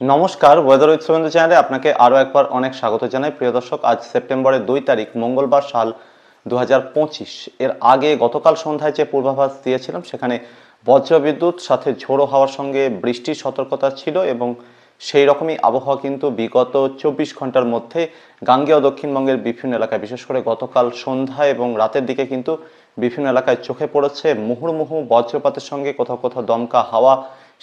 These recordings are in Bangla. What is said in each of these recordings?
নমস্কার ওয়েদার উইথ সুবেন্দু চ্যানেলে আপনাকে আরও একবার অনেক স্বাগত জানাই। প্রিয় দর্শক, আজ সেপ্টেম্বরের দুই তারিখ, মঙ্গলবার সাল দু হাজার পঁচিশ। এর আগে গতকাল সন্ধ্যায় যে পূর্বাভাস দিয়েছিলাম, সেখানে বজ্রবিদ্যুৎ, সাথে ঝোড়ো হাওয়ার সঙ্গে বৃষ্টির সতর্কতা ছিল এবং সেই রকমই আবহাওয়া কিন্তু বিগত চব্বিশ ঘণ্টার মধ্যে গাঙ্গেয় দক্ষিণবঙ্গের বিভিন্ন এলাকায়, বিশেষ করে গতকাল সন্ধ্যা এবং রাতের দিকে কিন্তু বিভিন্ন এলাকায় চোখে পড়েছে মুহুর্মুহু বজ্রপাতের সঙ্গে কোথাও কোথাও দমকা হাওয়া,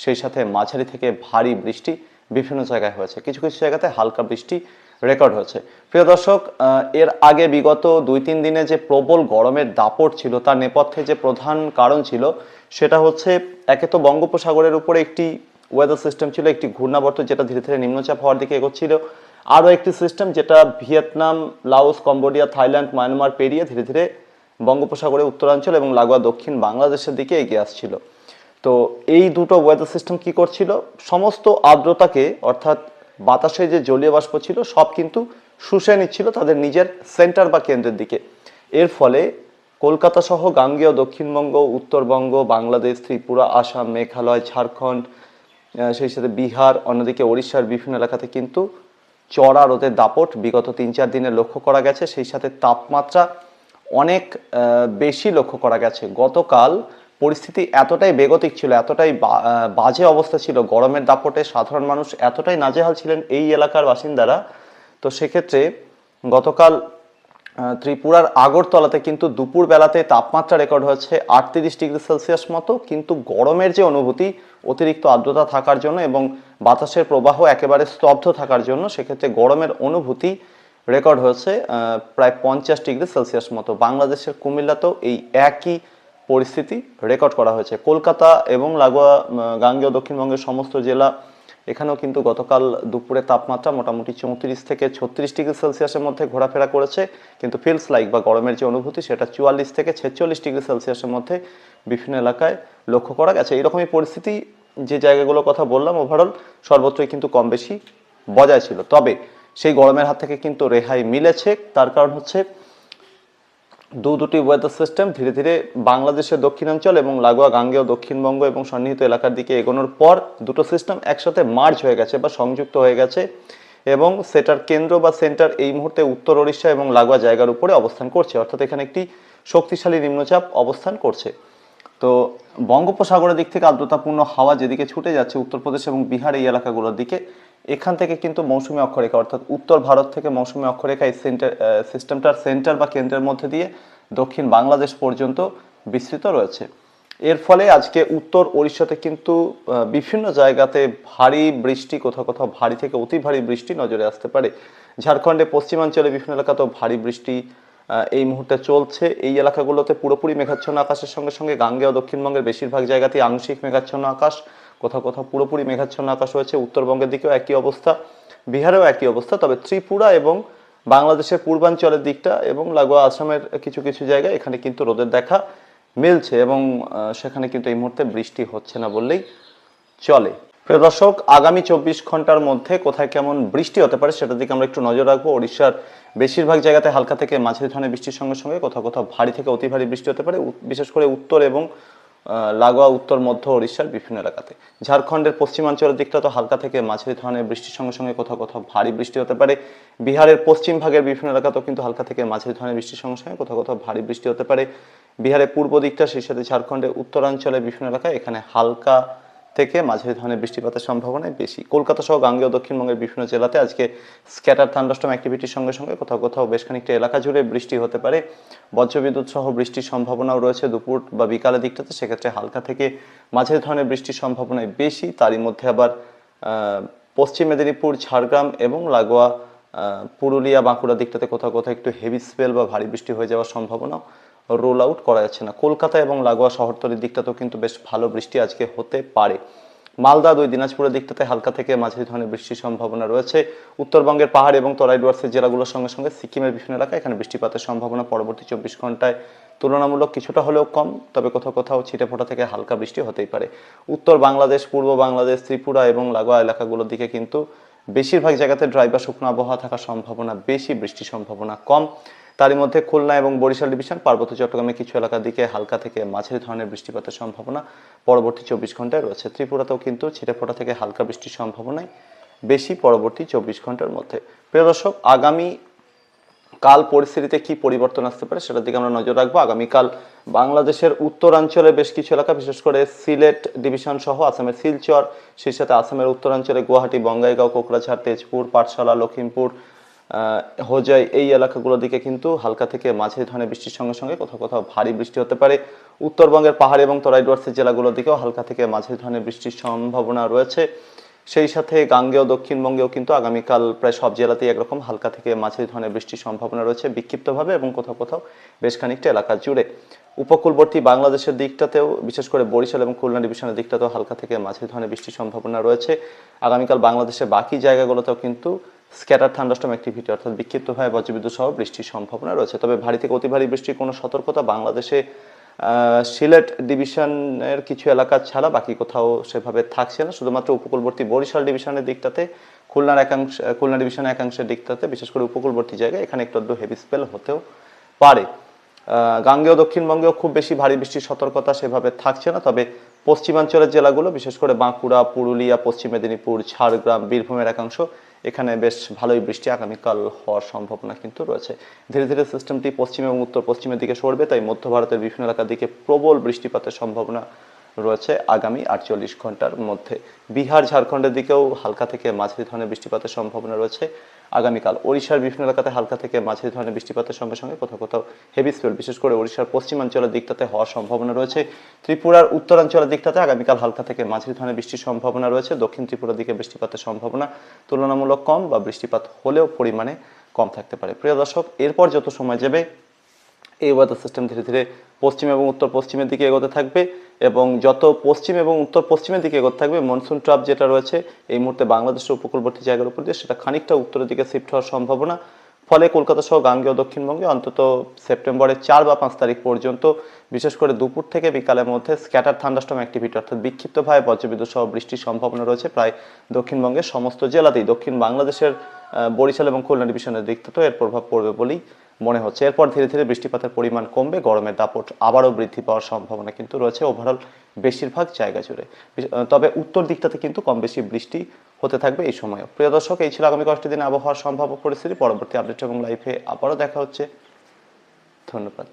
সেই সাথে মাঝারি থেকে ভারী বৃষ্টি। বিভিন্ন জায়গায় হয়েছে। কিছু কিছু জায়গাতে হালকা বৃষ্টি রেকর্ড হয়েছে। প্রিয় দর্শক এর আগে বিগত দুই তিন দিনে যে প্রবল গরমের দাপট ছিল, তার নেপথ্যে যে প্রধান কারণ ছিল, সেটা হচ্ছে একে তো বঙ্গোপসাগরের উপরে একটি ওয়েদার সিস্টেম ছিল, একটি ঘূর্ণাবর্ত যেটা ধীরে ধীরে নিম্নচাপ হওয়ার দিকে এগোচ্ছিল। আরও একটি সিস্টেম যেটা Vietnam, Laos, Cambodia, Thailand, Myanmar পেরিয়ে ধীরে ধীরে বঙ্গোপসাগরের উত্তরাঞ্চল এবং লাগোয়া দক্ষিণ বাংলাদেশের দিকে এগিয়ে আসছিল। তো এই দুটো ওয়েদার সিস্টেম কি করছিল? সমস্ত আর্দ্রতাকে, অর্থাৎ বাতাসে যে জলীয় বাষ্প ছিল, সব কিন্তু শুষে নিচ্ছিল তাদের নিজের সেন্টার বা কেন্দ্রের দিকে। এর ফলে কলকাতা সহ গাঙ্গেয়, দক্ষিণবঙ্গ, উত্তরবঙ্গ, বাংলাদেশ, ত্রিপুরা, আসাম, মেঘালয়, ঝাড়খণ্ড সেই সাথে বিহার, অন্যদিকে ওড়িশার বিভিন্ন এলাকাতে কিন্তু চড়া রোদের দাপট বিগত তিন চার দিনে লক্ষ্য করা গেছে। সেই সাথে তাপমাত্রা অনেক বেশি লক্ষ্য করা গেছে। গতকাল পরিস্থিতি এতটাই বেগতিক ছিল, এতটাই বাজে অবস্থা ছিল, গরমের দাপটে সাধারণ মানুষ এতটাই নাজেহাল ছিলেন এই এলাকার বাসিন্দারা। তো সেক্ষেত্রে গতকাল ত্রিপুরার আগরতলাতে কিন্তু দুপুর বেলাতে তাপমাত্রা রেকর্ড হয়েছে আটত্রিশ ডিগ্রি সেলসিয়াস মতো, কিন্তু গরমের যে অনুভূতি, অতিরিক্ত আর্দ্রতা থাকার জন্য এবং বাতাসের প্রবাহ একেবারে স্তব্ধ থাকার জন্য সেক্ষেত্রে গরমের অনুভূতি রেকর্ড হয়েছে প্রায় পঞ্চাশ ডিগ্রি সেলসিয়াস মতো। বাংলাদেশের কুমিল্লাতেও এই একই পরিস্থিতি রেকর্ড করা হয়েছে। কলকাতা এবং লাগোয়া গাঙ্গেয়, দক্ষিণবঙ্গের সমস্ত জেলা, এখানেও কিন্তু গতকাল দুপুরে তাপমাত্রা মোটামুটি চৌত্রিশ থেকে ছত্রিশ ডিগ্রি সেলসিয়াসের মধ্যে ঘোরাফেরা করেছে। কিন্তু ফিলস লাইক বা গরমের যে অনুভূতি, সেটা চুয়াল্লিশ থেকে ছেচল্লিশ ডিগ্রি সেলসিয়াসের মধ্যে বিভিন্ন এলাকায় লক্ষ্য করা গেছে। এইরকমই পরিস্থিতি যে জায়গাগুলোর কথা বললাম ওভারঅল সর্বত্রই কিন্তু কম বেশি বজায় ছিল। তবে সেই গরমের হাত থেকে কিন্তু রেহাই মিলেছে। তার কারণ হচ্ছে দু দুটি ওয়েদার সিস্টেম ধীরে ধীরে বাংলাদেশের দক্ষিণাঞ্চল এবং লাগোয়া গাঙ্গেয়, দক্ষিণবঙ্গ এবং সন্নিহিত এলাকার দিকে এগোনোর পর দুটো সিস্টেম একসাথে মার্জ হয়ে গেছে বা সংযুক্ত হয়ে গেছে এবং সেটার কেন্দ্র বা সেন্টার এই মুহূর্তে উত্তর ওড়িশা এবং লাগোয়া জায়গার উপরে অবস্থান করছে। অর্থাৎ এখানে একটি শক্তিশালী নিম্নচাপ অবস্থান করছে। তো বঙ্গোপসাগরের দিক থেকে আর্দ্রতাপূর্ণ হাওয়া যেদিকে ছুটে যাচ্ছে উত্তরপ্রদেশ এবং বিহার এই এলাকাগুলোর দিকে এখান থেকে কিন্তু মৌসুমি অক্ষরেখা, অর্থাৎ উত্তর ভারত থেকে মৌসুমি অক্ষরেখা এই সেন্টার সিস্টেমটার সেন্টার বা কেন্দ্রের মধ্যে দিয়ে দক্ষিণ বাংলাদেশ পর্যন্ত বিস্তৃত রয়েছে। এর ফলে আজকে উত্তর ওড়িশাতে কিন্তু বিভিন্ন জায়গাতে ভারী বৃষ্টি, কোথাও কোথাও ভারী থেকে অতি ভারী বৃষ্টি নজরে আসতে পারে। ঝাড়খণ্ডে পশ্চিমাঞ্চলে বিভিন্ন এলাকাতেও ভারী বৃষ্টি এই মুহূর্তে চলছে। এই এলাকাগুলোতে পুরোপুরি মেঘাচ্ছন্ন আকাশের সঙ্গে সঙ্গে গাঙ্গেয় দক্ষিণবঙ্গের বেশিরভাগ জায়গাতেই আংশিক মেঘাচ্ছন্ন আকাশ। কোথাও কোথাও পুরোপুরি মেঘাচ্ছন্ন আকাশ হয়েছে, উত্তরবঙ্গের দিকেও একই অবস্থা, বিহারেও একই অবস্থা, তবে ত্রিপুরা এবং বাংলাদেশের পূর্বাঞ্চলের দিকটা এবং লাগোয়া আসামের কিছু কিছু জায়গায় এখানে কিন্তু রোদের দেখা মিলছে এবং সেখানে কিন্তু এই মুহূর্তে বৃষ্টি হচ্ছে না বললেই চলে। প্রিয় দর্শক, আগামী চব্বিশ ঘণ্টার মধ্যে কোথায় কেমন বৃষ্টি হতে পারে সেটার দিকে আমরা একটু নজর রাখব। ওড়িশার বেশিরভাগ জায়গাতে হালকা থেকে মাঝারি ধরনের বৃষ্টির সঙ্গে সঙ্গে কোথাও কোথাও ভারী থেকে অতি ভারী বৃষ্টি হতে পারে বিশেষ করে উত্তর এবং লাগোয়া উত্তর, মধ্য ওড়িশার বিভিন্ন এলাকাতে। ঝাড়খণ্ডের পশ্চিমাঞ্চলের দিকটা তো হালকা থেকে মাঝারি ধরনের বৃষ্টির সঙ্গে সঙ্গে কোথাও কোথাও ভারী বৃষ্টি হতে পারে। বিহারের পশ্চিম ভাগের বিভিন্ন এলাকাতেও কিন্তু হালকা থেকে মাঝারি ধরনের বৃষ্টির সঙ্গে সঙ্গে কোথাও কোথাও ভারী বৃষ্টি হতে পারে। বিহারের পূর্ব দিকটা, সেই সাথে ঝাড়খণ্ডের উত্তরাঞ্চলের বিভিন্ন এলাকায় এখানে হালকা থেকে মাঝারি ধরনের বৃষ্টিপাতের সম্ভাবনাই বেশি। কলকাতা সহ গাঙ্গেয় দক্ষিণবঙ্গের বিভিন্ন জেলাতে আজকে স্ক্যাটার থান্ডাস্টম অ্যাক্টিভিটির সঙ্গে সঙ্গে কোথাও কোথাও বেশ খানিকটা এলাকা জুড়ে বৃষ্টি হতে পারে। বজ্রবিদ্যুৎ সহ বৃষ্টির সম্ভাবনাও রয়েছে দুপুর বা বিকালের দিকটাতে, সেক্ষেত্রে হালকা থেকে মাঝারি ধরনের বৃষ্টির সম্ভাবনাই বেশি। তারই মধ্যে আবার পশ্চিম মেদিনীপুর, ঝাড়গ্রাম এবং লাগোয়া পুরুলিয়া, বাঁকুড়া দিকটাতে কোথাও কোথাও একটু হেভি স্পেল বা ভারী বৃষ্টি হয়ে যাওয়ার সম্ভাবনাও রোল আউট করা যাচ্ছে না। কলকাতা এবং লাগোয়া শহরতলির দিকটাতেও কিন্তু বেশ ভালো বৃষ্টি আজকে হতে পারে। মালদা দুই দিনাজপুরের দিকটাতে হালকা থেকে মাঝারি ধরনের বৃষ্টির সম্ভাবনা রয়েছে। উত্তরবঙ্গের পাহাড় এবং তরাই ডুয়ার্সের জেলাগুলোর সঙ্গে সঙ্গে সিকিমের বিভিন্ন এলাকায় এখানে বৃষ্টিপাতের সম্ভাবনা পরবর্তী চব্বিশ ঘন্টায় তুলনামূলক কিছুটা হলেও কম, তবে কোথাও কোথাও ছিটে ফোটা থেকে হালকা বৃষ্টি হতেই পারে। উত্তর বাংলাদেশ, পূর্ব বাংলাদেশ, ত্রিপুরা এবং লাগোয়া এলাকাগুলোর দিকে কিন্তু বেশিরভাগ জায়গাতে ড্রাই বা শুকনো আবহাওয়া থাকার সম্ভাবনা বেশি, বৃষ্টির সম্ভাবনা কম। তারই মধ্যে খুলনা এবং বরিশাল ডিভিশন, পার্বত্য চট্টগ্রামের কিছু এলাকার দিকে হালকা থেকে মাঝারি ধরনের বৃষ্টিপাতের সম্ভাবনা পরবর্তী চব্বিশ ঘন্টায় রয়েছে। ত্রিপুরাতেও কিন্তু ছিটেফোঁটা থেকে হালকা বৃষ্টির সম্ভাবনাই বেশি পরবর্তী চব্বিশ ঘণ্টার মধ্যে। প্রিয় দর্শক, আগামী কাল পরিস্থিতিতে কি পরিবর্তন আসতে পারে সেটার দিকে আমরা নজর রাখব। আগামীকাল বাংলাদেশের উত্তরাঞ্চলে বেশ কিছু এলাকা, বিশেষ করে সিলেট ডিভিশন সহ আসামের শিলচর, সেই সাথে আসামের উত্তরাঞ্চলে গুয়াহাটি, বঙ্গাইগাঁও, কোকরাঝাড়, তেজপুর, পাঠশালা লখিমপুর হোজাই এই এলাকাগুলোর দিকে কিন্তু হালকা থেকে মাঝারি ধরনের বৃষ্টির সঙ্গে সঙ্গে কোথাও কোথাও ভারী বৃষ্টি হতে পারে। উত্তরবঙ্গের পাহাড় এবং তরাই ডুয়ার্সের জেলাগুলোর দিকেও হালকা থেকে মাঝারি ধরনের বৃষ্টির সম্ভাবনা রয়েছে। সেই সাথে গাঙ্গেয় দক্ষিণবঙ্গেও কিন্তু আগামীকাল প্রায় সব জেলাতেই একরকম হালকা থেকে মাঝারি ধরনের বৃষ্টির সম্ভাবনা রয়েছে বিক্ষিপ্তভাবে এবং কোথাও কোথাও বেশ খানিকটা এলাকা জুড়ে। উপকূলবর্তী বাংলাদেশের দিকটাতেও, বিশেষ করে বরিশাল এবং খুলনা ডিভিশনের দিকটাতেও হালকা থেকে মাঝারি ধরনের বৃষ্টির সম্ভাবনা রয়েছে। আগামীকাল বাংলাদেশের বাকি জায়গাগুলোতেও কিন্তু স্ক্যাটার থান্ডাস্টম অ্যাক্টিভিটি অর্থাৎ বিক্ষিপ্তভাবে বজ্রবিদ্যুৎ সহ বৃষ্টির সম্ভাবনা রয়েছে। তবে ভারী থেকে অতি ভারী বৃষ্টির কোনো সতর্কতা বাংলাদেশে সিলেট ডিভিশনের কিছু এলাকা ছাড়া বাকি কোথাও সেভাবে থাকছে না। শুধুমাত্র উপকূলবর্তী বরিশাল ডিভিশনের দিকটাতে, খুলনার একাংশ খুলনা ডিভিশনের একাংশের দিকটাতে, বিশেষ করে উপকূলবর্তী জায়গায় এখানে একটু আধটু হেভি স্পেল হতেও পারে। গাঙ্গেয়, দক্ষিণবঙ্গেও খুব বেশি ভারী বৃষ্টির সতর্কতা সেভাবে থাকছে না। তবে পশ্চিমাঞ্চলের জেলাগুলো, বিশেষ করে বাঁকুড়া, পুরুলিয়া, পশ্চিম মেদিনীপুর, ঝাড়গ্রাম, বীরভূমের একাংশ এখানে বেশ ভালোই বৃষ্টি আগামীকাল হওয়ার সম্ভাবনা কিন্তু রয়েছে। ধীরে ধীরে সিস্টেমটি পশ্চিম এবং উত্তর পশ্চিমের দিকে সরবে, তাই মধ্য ভারতের বিভিন্ন এলাকার দিকে প্রবল বৃষ্টিপাতের সম্ভাবনা রয়েছে আগামী আটচল্লিশ ঘণ্টার মধ্যে। বিহার, ঝাড়খণ্ডের দিকেও হালকা থেকে মাঝারি ধরনের বৃষ্টিপাতের সম্ভাবনা রয়েছে। আগামীকাল ওড়িশার বিভিন্ন এলাকাতে হালকা থেকে মাঝারি ধরনের বৃষ্টিপাতের সঙ্গে সঙ্গে কোথাও কোথাও হেভি স্পেল বিশেষ করে ওড়িশার পশ্চিমাঞ্চলের দিকটাতে হওয়ার সম্ভাবনা রয়েছে। ত্রিপুরার উত্তরাঞ্চলের দিকটাতে আগামীকাল হালকা থেকে মাঝারি ধরনের বৃষ্টির সম্ভাবনা রয়েছে। দক্ষিণ ত্রিপুরার দিকে বৃষ্টিপাতের সম্ভাবনা তুলনামূলক কম বা বৃষ্টিপাত হলেও পরিমাণে কম থাকতে পারে। প্রিয় দর্শক, এরপর যত সময় যাবে এই ওয়েদার সিস্টেম ধীরে ধীরে পশ্চিম এবং উত্তর পশ্চিমের দিকে এগোতে থাকবে এবং যত পশ্চিম এবং উত্তর পশ্চিমের দিকে এগোতে থাকবে মনসুন ট্রাপ যেটা রয়েছে, এই মুহূর্তে বাংলাদেশের উপকূলবর্তী জায়গার উপর দিয়ে সেটা খানিকটা উত্তরের দিকে শিফট হওয়ার সম্ভাবনা। ফলে কলকাতা সহ গাঙ্গেয় দক্ষিণবঙ্গে অন্তত সেপ্টেম্বরের চার বা পাঁচ তারিখ পর্যন্ত, বিশেষ করে দুপুর থেকে বিকালের মধ্যে স্ক্যাটার থান্ডাস্টম অ্যাক্টিভিটি অর্থাৎ বিক্ষিপ্তভাবে বজ্রবিদ্যুৎ সহ বৃষ্টির সম্ভাবনা রয়েছে প্রায় দক্ষিণবঙ্গের সমস্ত জেলাতেই। দক্ষিণ বাংলাদেশের বরিশাল এবং খুলনা ডিভিশনের দিকটাতেও এর প্রভাব পড়বে বলেই মনে হচ্ছে। এরপর ধীরে ধীরে বৃষ্টিপাতের পরিমাণ কমবে গরমের দাপট আবারও বৃদ্ধি পাওয়ার সম্ভাবনা কিন্তু রয়েছে ওভারঅল বেশিরভাগ জায়গা জুড়ে। তবে উত্তর দিকটাতে কিন্তু কম বেশি বৃষ্টি হতে থাকবে এই সময় প্রিয় দর্শক, এই ছিল আগামী কয়েকটি দিনে আবহাওয়ার সম্ভাব্য পরিস্থিতি। পরবর্তী আপডেট এবং লাইফে আবারও দেখা হচ্ছে। ধন্যবাদ।